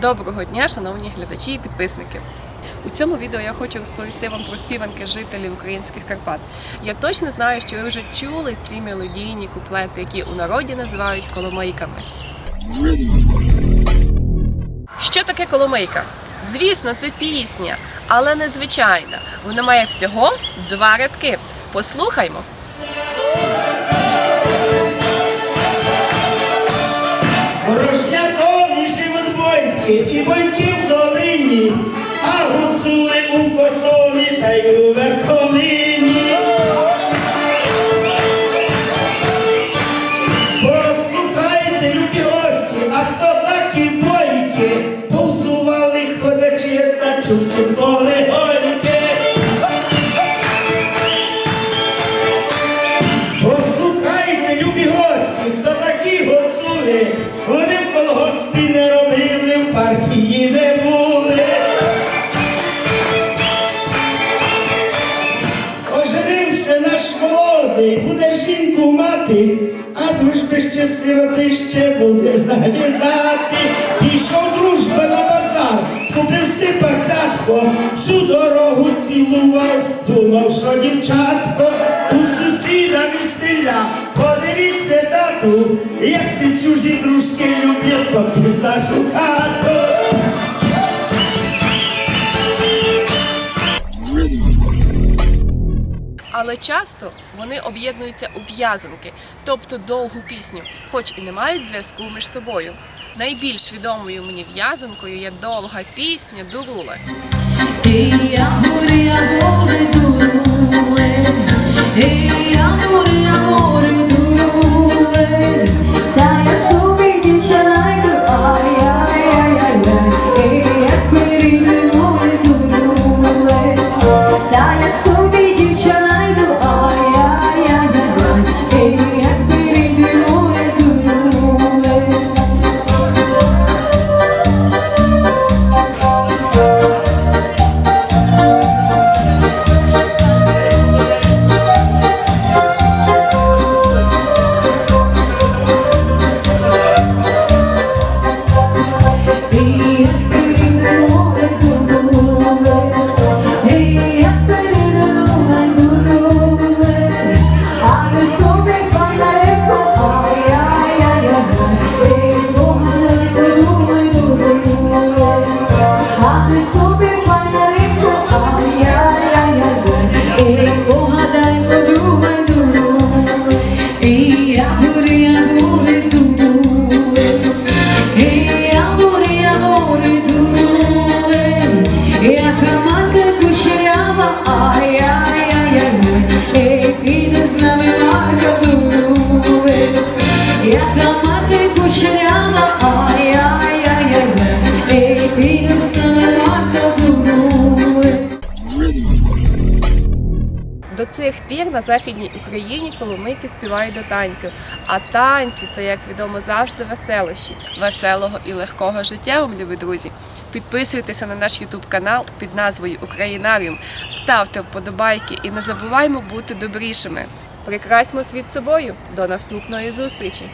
Доброго дня, шановні глядачі і підписники. У цьому відео я хочу розповісти вам про співанки жителів українських Карпат. Я точно знаю, що ви вже чули ці мелодійні куплети, які у народі називають коломийками. Що таке коломийка? Звісно, це пісня, але незвичайна. Вона має всього два рядки. Послухаймо. Порожнятові живуть бойки і бойки в долині, а гуцули у косові та й у верховині. Молодий, буде жінку мати, а дружби ще сироти ще буде заглядати. Пішов дружба на базар, купив си пацятко, всю дорогу цілував, думав, що дівчатко у сусіда веселя. Подивіться, тату, як всі чужі дружки люблять попід нашу хату. Але часто вони об'єднуються у в'язанки, тобто довгу пісню, хоч і не мають зв'язку між собою. Найбільш відомою мені в'язанкою є довга пісня Дурула. Ey durule. Яка марка кучерява, ай, До пір на Західній Україні коломийки співають до танцю. А танці це, як відомо, завжди веселощі, веселого і легкого життя вам, любі друзі. Підписуйтеся на наш Ютуб канал під назвою Українаріум, ставте вподобайки і не забуваймо бути добрішими. Прикрасьмо світ собою. До наступної зустрічі!